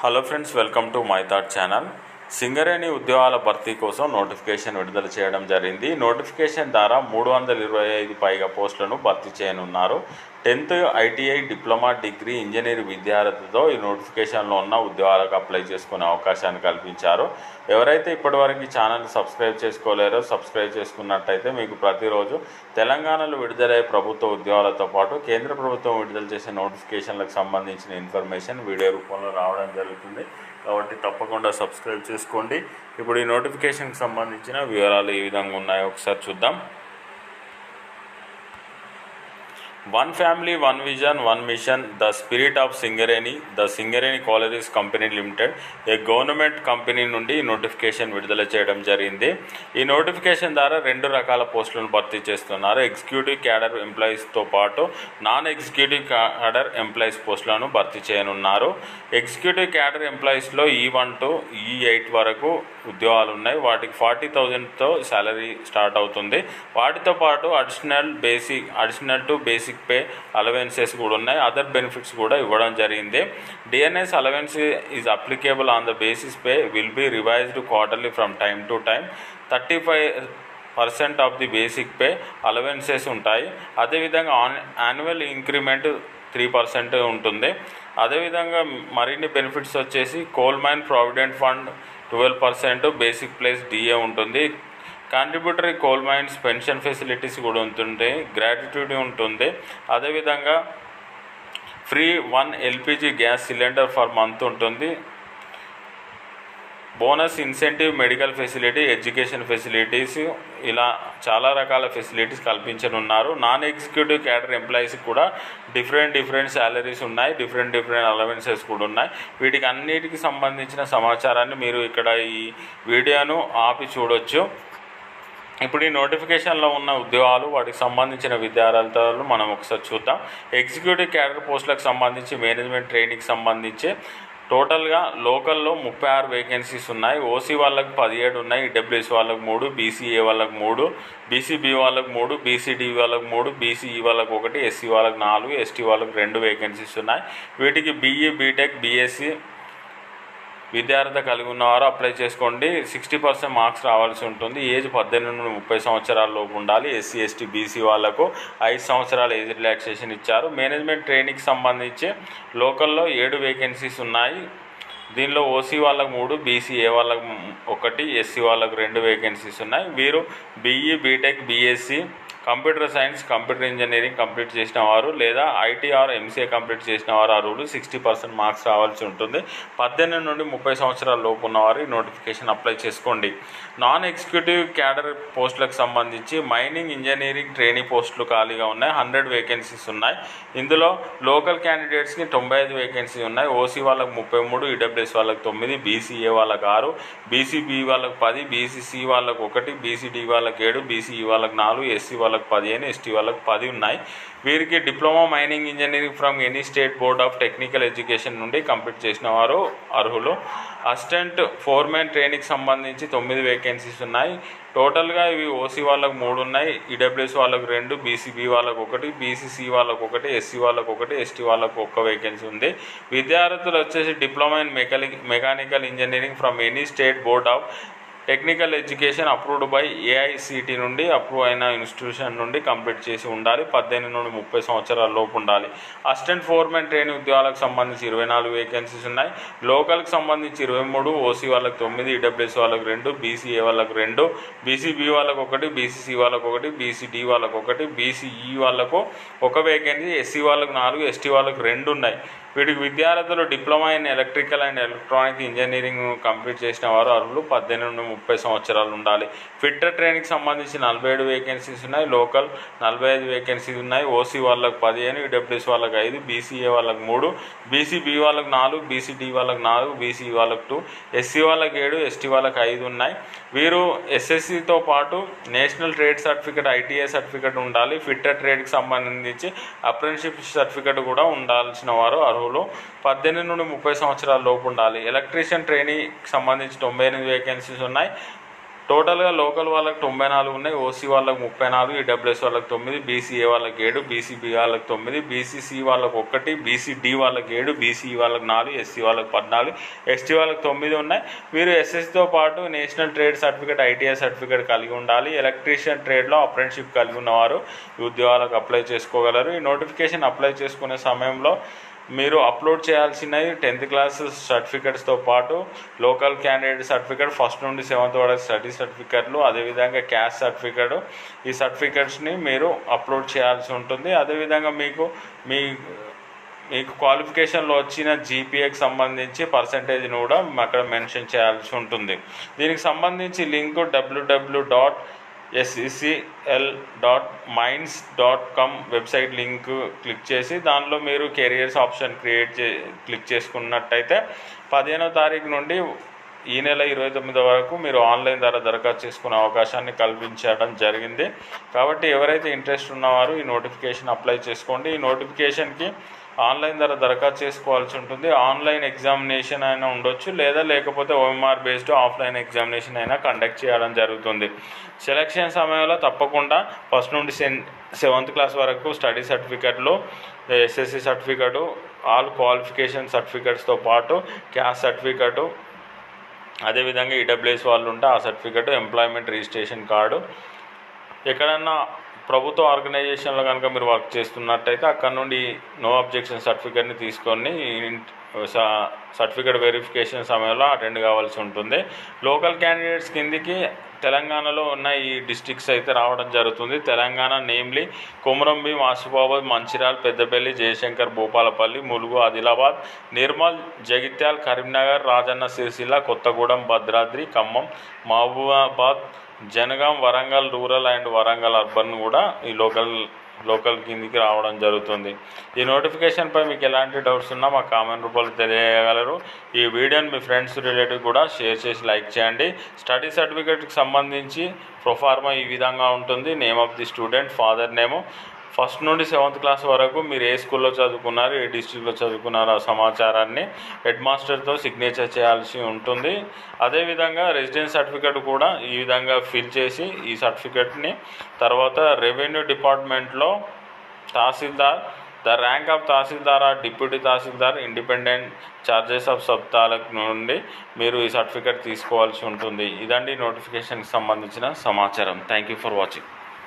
Hello friends welcome to my thought channel. Singareni ఉద్యోగాల భర్తీ కోసం నోటిఫికేషన్ విడుదల చేయడం జరిగింది. నోటిఫికేషన్ ద్వారా మూడు వందల ఇరవై ఐదు పైగా పోస్టులను భర్తీ చేయనున్నారు. Tenth ITI diploma degree engineer విద్యార్థితో ఈ నోటిఫికేషన్లో ఉన్న ఉద్యోగాలకు అప్లై చేసుకునే అవకాశాన్ని కల్పించారు. ఎవరైతే ఇప్పటివరకు ఛానల్ని ఛానల్ సబ్స్క్రైబ్ చేసుకోలేరో సబ్స్క్రైబ్ చేసుకున్నట్టయితే మీకు ప్రతిరోజు తెలంగాణలో విడుదలయ్యే ప్రభుత్వ ఉద్యోగాలతో పాటు కేంద్ర ప్రభుత్వం విడుదల చేసే నోటిఫికేషన్లకు సంబంధించిన ఇన్ఫర్మేషన్ వీడియో రూపంలో రావడం జరుగుతుంది. కాబట్టి తప్పకుండా సబ్స్క్రైబ్ చేసుకోండి. ఇప్పుడు ఈ నోటిఫికేషన్కి సంబంధించిన వివరాలు ఏ విధంగా ఉన్నాయో ఒకసారి చూద్దాం. One family one vision one mission the spirit of Singareni the Singareni collieries company limited a government company నుండి ఈ నోటిఫికేషన్ విడుదల చేయడం జరిగింది. ఈ నోటిఫికేషన్ ద్వారా రెండు రకాల పోస్టులను భర్తీ చేస్తున్నారు. ఎగ్జిక్యూటివ్ క్యాడర్ ఎంప్లాయీస్తో పాటు నాన్ ఎగ్జిక్యూటివ్ క్యాడర్ ఎంప్లాయీస్ పోస్టులను భర్తీ చేయనున్నారు. ఎగ్జిక్యూటివ్ క్యాడర్ ఎంప్లాయీస్లో ఈ వన్ టు ఈ ఎయిట్ వరకు ఉద్యోగాలు ఉన్నాయి. వాటికి ఫార్టీ థౌజండ్తో శాలరీ స్టార్ట్ అవుతుంది. వాటితో పాటు additional basic additional to basic pay allowances కూడా ఉన్నాయి. అదర్ బెనిఫిట్స్ కూడా ఇవ్వడం జరిగింది. DNS allowance is applicable on the basis pay will be revised quarterly from time to time thirty five percent of the basic pay allowances ఉంటాయి. అదేవిధంగా on annual increment three percent ఉంటుంది. అదేవిధంగా మరిన్ని benefits వచ్చేసి coal mine provident fund twelve percent basic plus DA ఉంటుంది. Contributory coal mines pension facilities కూడా ఉంటుంది gratuity ఉంటుంది. అదేవిధంగా free one LPG gas cylinder for month ఉంటుంది. Bonus incentive medical facility education facilities ఇలా చాలా రకాల ఫెసిలిటీస్ కల్పించనున్నారు. నాన్ ఎగ్జిక్యూటివ్ క్యాడర్ ఎంప్లాయీస్ కూడా డిఫరెంట్ డిఫరెంట్ శాలరీస్ ఉన్నాయి డిఫరెంట్ డిఫరెంట్ అలవెన్సెస్ కూడా ఉన్నాయి. వీటికి అన్నిటికి సంబంధించిన సమాచారాన్ని మీరు ఇక్కడ ఈ వీడియోను ఆపి చూడొచ్చు. ఇప్పుడు ఈ నోటిఫికేషన్లో ఉన్న ఉద్యోగాలు వాటికి సంబంధించిన విద్యార్థులు మనం ఒకసారి చూద్దాం. ఎగ్జిక్యూటివ్ క్యాడర్ పోస్టులకు సంబంధించి మేనేజ్మెంట్ ట్రైనింగ్కి సంబంధించి టోటల్గా లోకల్లో ముప్పై ఆరు వేకెన్సీస్ ఉన్నాయి. ఓసీ వాళ్ళకి పదిహేడు ఉన్నాయి ఈడబ్ల్యూఎస్ వాళ్ళకి మూడు బీసీఏ వాళ్ళకి మూడు బీసీబీ వాళ్ళకి మూడు బీసీడీ వాళ్ళకి మూడు బీసీఈ వాళ్ళకి ఒకటి ఎస్సీ వాళ్ళకి నాలుగు ఎస్టీ వాళ్ళకి రెండు వేకెన్సీస్ ఉన్నాయి. వీటికి బీఈ బీటెక్ బీఎస్సీ విద్యార్థి కలిగి ఉన్నవారు అప్లై చేసుకోండి. సిక్స్టీ పర్సెంట్ మార్క్స్ రావాల్సి ఉంటుంది. ఏజ్ పద్దెనిమిది నుండి ముప్పై సంవత్సరాల లోపు ఉండాలి. ఎస్సీ ఎస్టీ బీసీ వాళ్ళకు ఐదు సంవత్సరాల ఏజ్ రిలాక్సేషన్ ఇచ్చారు. మేనేజ్మెంట్ ట్రైనింగ్కి సంబంధించి లోకల్లో ఏడు వేకెన్సీస్ ఉన్నాయి. దీనిలో ఓసీ వాళ్ళకు మూడు బీసీఏ వాళ్ళకు ఒకటి ఎస్సీ వాళ్ళకు రెండు వేకెన్సీస్ ఉన్నాయి. వీరు BE BTech BSc computer science computer engineering complete చేసిన వారు లేదా ఐటీఆర్ ఎంసీఏ కంప్లీట్ చేసిన వారు అర్హులు సిక్స్టీ పర్సెంట్ మార్క్స్ రావాల్సి ఉంటుంది. పద్దెనిమిది నుండి ముప్పై సంవత్సరాల లోపు ఉన్నవారు ఈ నోటిఫికేషన్ అప్లై చేసుకోండి. నాన్ ఎగ్జిక్యూటివ్ క్యాడర్ పోస్టులకు సంబంధించి మైనింగ్ ఇంజనీరింగ్ ట్రైనింగ్ పోస్టులు ఖాళీగా ఉన్నాయి. హండ్రెడ్ వేకెన్సీస్ ఉన్నాయి. ఇందులో లోకల్ క్యాండిడేట్స్కి తొంభై ఐదు వేకెన్సీ ఉన్నాయి. ఓసీ వాళ్ళకి ముప్పై మూడు ఈడబ్ల్యూఎస్ వాళ్ళకి తొమ్మిది బీసీఏ వాళ్ళకి ఆరు బీసీబీ వాళ్ళకి పది బీసీసీ వాళ్ళకి ఒకటి బీసీడీ వాళ్ళకి ఏడు బీసీఈ వాళ్ళకి నాలుగు ఎస్సీ వాళ్ళకి పదిహేను ఎస్టీ వాళ్ళకి పది ఉన్నాయి. వీరికి diploma mining engineering from any state board of technical education నుండి కంప్లీట్ చేసిన వారు అర్హులు. అసిస్టెంట్ ఫోర్మెన్ ట్రైనింగ్కి సంబంధించి తొమ్మిది వేకెన్సీస్ ఉన్నాయి. టోటల్గా ఇవి ఓసీ వాళ్ళకు మూడు ఉన్నాయి ఈడబ్ల్యూఎస్ వాళ్ళకు రెండు బీసీబీ వాళ్ళకు ఒకటి బీసీసీ వాళ్ళకు ఒకటి ఎస్సీ వాళ్ళకు ఒకటి ఎస్టీ వాళ్ళకు ఒక్క వేకెన్సీ ఉంది. విద్యార్థులు వచ్చేసి diploma in mechanic mechanical engineering from any state board of technical education approved by AICT నుండి అప్రూవ్ అయిన ఇన్స్టిట్యూషన్ నుండి కంప్లీట్ చేసి ఉండాలి. పద్దెనిమిది నుండి ముప్పై సంవత్సరాల లోపు ఉండాలి. అసిస్టెంట్ ఫోర్మెన్ ట్రైనింగ్ ఉద్యోగాలకు సంబంధించి ఇరవై నాలుగు వేకెన్సీస్ ఉన్నాయి. లోకల్కి సంబంధించి ఇరవై మూడు ఓసీ వాళ్ళకి తొమ్మిది ఈడబ్ల్యూఎస్ వాళ్ళకి రెండు బీసీఏ వాళ్ళకి రెండు బీసీబీ వాళ్ళకి ఒకటి బీసీసీ వాళ్ళకి ఒకటి బీసీడీ వాళ్ళకి ఒకటి బీసీఈ వాళ్ళకు ఒక వేకెన్సీ ఎస్సీ వాళ్ళకు నాలుగు ఎస్టీ వాళ్ళకి రెండు ఉన్నాయి. వీటికి విద్యార్థులు diploma in electrical and electronic engineering complete చేసిన వారు అర్హులు. పద్దెనిమిది నుండి ముప్పై సంవత్సరాలు ఉండాలి. ఫిట్టర్ ట్రైనింగ్కి సంబంధించి నలభై ఏడు వేకెన్సీస్ ఉన్నాయి. లోకల్ నలభై ఐదు వేకెన్సీస్ ఉన్నాయి. ఓసీ వాళ్ళకి పదిహేను ఈడబ్ల్యూఎస్ వాళ్ళకి ఐదు బీసీఏ వాళ్ళకి మూడు బీసీబీ వాళ్ళకి నాలుగు బీసీడీ వాళ్ళకి నాలుగు బీసీ వాళ్ళకి టూ ఎస్సీ వాళ్ళకి ఏడు ఎస్టీ వాళ్ళకి ఐదు ఉన్నాయి. వీరు ఎస్ఎస్సితో పాటు national trade certificate ITI certificate ఉండాలి. ఫిట్టర్ ట్రేడ్కి సంబంధించి అప్రెంటిషిప్ సర్టిఫికేట్ కూడా ఉండాల్సిన వారు అర్హులు. పద్దెనిమిది నుండి ముప్పై సంవత్సరాల లోపు ఉండాలి. ఎలక్ట్రీషియన్ ట్రైనింగ్కి సంబంధించి తొంభై ఎనిమిది వేకెన్సీస్ ఉన్నాయి. టోటల్గా లోకల్ వాళ్ళకి తొంభై నాలుగు ఉన్నాయి. ఓసీ వాళ్ళకి ముప్పై నాలుగు ఈడబ్ల్యూఎస్ వాళ్ళకి తొమ్మిది బీసీఏ వాళ్ళకి ఏడు బీసీబీ వాళ్ళకి తొమ్మిది బీసీసీ వాళ్ళకి ఒకటి బీసీడీ వాళ్ళకి ఏడు బీసీ వాళ్ళకి నాలుగు ఎస్సీ వాళ్ళకి పద్నాలుగు ఎస్టీ వాళ్ళకి తొమ్మిది ఉన్నాయి. మీరు ఎస్ఎస్తో పాటు national trade certificate ITI certificate కలిగి ఉండాలి. ఎలక్ట్రీషియన్ ట్రేడ్లో అప్రెంటిషిప్ కలిగి ఉన్నవారు ఈ ఉద్యోగాలకు అప్లై చేసుకోగలరు. ఈ నోటిఫికేషన్ అప్లై చేసుకునే సమయంలో మీరు అప్లోడ్ చేయాల్సినవి టెన్త్ క్లాస్ సర్టిఫికెట్స్తో పాటు లోకల్ క్యాండిడేట్ సర్టిఫికేట్ ఫస్ట్ నుండి సెవెంత్ వరకు స్టడీ సర్టిఫికెట్లు అదేవిధంగా క్యాస్ట్ సర్టిఫికేట్ ఈ సర్టిఫికెట్స్ని మీరు అప్లోడ్ చేయాల్సి ఉంటుంది. అదేవిధంగా మీకు మీ మీకు క్వాలిఫికేషన్లో వచ్చిన జీపీఏకి సంబంధించి పర్సంటేజ్ని కూడా అక్కడ మెన్షన్ చేయాల్సి ఉంటుంది. దీనికి సంబంధించి link WWW dot SECL dot mines dot com website link click చేసి దానిలో మీరు కెరియర్స్ ఆప్షన్ క్రియేట్ చే క్లిక్ చేసుకున్నట్టయితే పదిహేనో తారీఖు నుండి ఈ నెల ఇరవై తొమ్మిది వరకు మీరు ఆన్లైన్ ద్వారా దరఖాస్తు చేసుకునే అవకాశాన్ని కల్పించడం జరిగింది. కాబట్టి ఎవరైతే ఇంట్రెస్ట్ ఉన్నవారు ఈ నోటిఫికేషన్ అప్లై చేసుకోండి. ఈ నోటిఫికేషన్కి ఆన్లైన్ ద్వారా దరఖాస్తు చేసుకోవాల్సి ఉంటుంది. ఆన్లైన్ ఎగ్జామినేషన్ అయినా ఉండొచ్చు లేదా లేకపోతే ఓఎంఆర్ బేస్డ్ ఆఫ్లైన్ ఎగ్జామినేషన్ అయినా కండక్ట్ చేయడం జరుగుతుంది. సెలక్షన్ సమయంలో తప్పకుండా ఫస్ట్ నుండి సెన్ సెవెంత్ క్లాస్ వరకు స్టడీ సర్టిఫికెట్లు ఎస్ఎస్సి సర్టిఫికెటు ఆల్ క్వాలిఫికేషన్ సర్టిఫికెట్స్తో పాటు క్యాస్ట్ సర్టిఫికెటు అదేవిధంగా ఈడబ్ల్యూఎస్ వాళ్ళు ఉంటే ఆ సర్టిఫికెట్ ఎంప్లాయ్మెంట్ రిజిస్ట్రేషన్ కార్డు. ఎక్కడన్నా ప్రభుత్వ ఆర్గనైజేషన్లో కనుక మీరు వర్క్ చేస్తున్నట్టయితే అక్కడ నుండి నో అబ్జెక్షన్ సర్టిఫికేట్ని తీసుకొని సర్టిఫికేట్ వెరిఫికేషన్ సమయంలో అటెండ్ కావాల్సి ఉంటుంది. లోకల్ క్యాండిడేట్స్ కిందికి తెలంగాణలో ఉన్న ఈ డిస్టిక్స్ అయితే రావడం జరుగుతుంది. Telangana namely Komaram Bheem Asifabad Mancherial Peddapalli Jayashankar Bhupalpally Mulugu Adilabad Nirmal Jagtial Karimnagar Rajanna Sircilla Kothagudem Bhadradri Khammam Mahabubabad Jangaon Warangal rural and Warangal urban కూడా ఈ లోకల్ లోకల్ కిందికి రావడం జరుగుతుంది. ఈ నోటిఫికేషన్పై మీకు ఎలాంటి డౌట్స్ ఉన్నా మా కామెంట్ రూపంలో తెలియగలరు. ఈ వీడియోని మీ ఫ్రెండ్స్ రిలేటివ్ కూడా షేర్ చేసి లైక్ చేయండి. స్టడీ సర్టిఫికేట్కి సంబంధించి ప్రొఫార్మా ఈ విధంగా ఉంటుంది. Name of the student father name. First నుండి సెవెంత్ క్లాస్ వరకు మీరు ఏ స్కూల్లో చదువుకున్నారు ఏ డిస్టిక్లో చదువుకున్నారు ఆ సమాచారాన్ని హెడ్ మాస్టర్తో సిగ్నేచర్ చేయాల్సి ఉంటుంది. అదేవిధంగా రెసిడెన్స్ సర్టిఫికేట్ కూడా ఈ విధంగా ఫిల్ చేసి ఈ సర్టిఫికేట్ని తర్వాత రెవెన్యూ డిపార్ట్మెంట్లో tahsildar the rank of tahsildar or deputy tahsildar independent charges of సబ్తాల నుండి మీరు ఈ సర్టిఫికేట్ తీసుకోవాల్సి ఉంటుంది. ఇదండి నోటిఫికేషన్కి సంబంధించిన సమాచారం. Thank you for watching.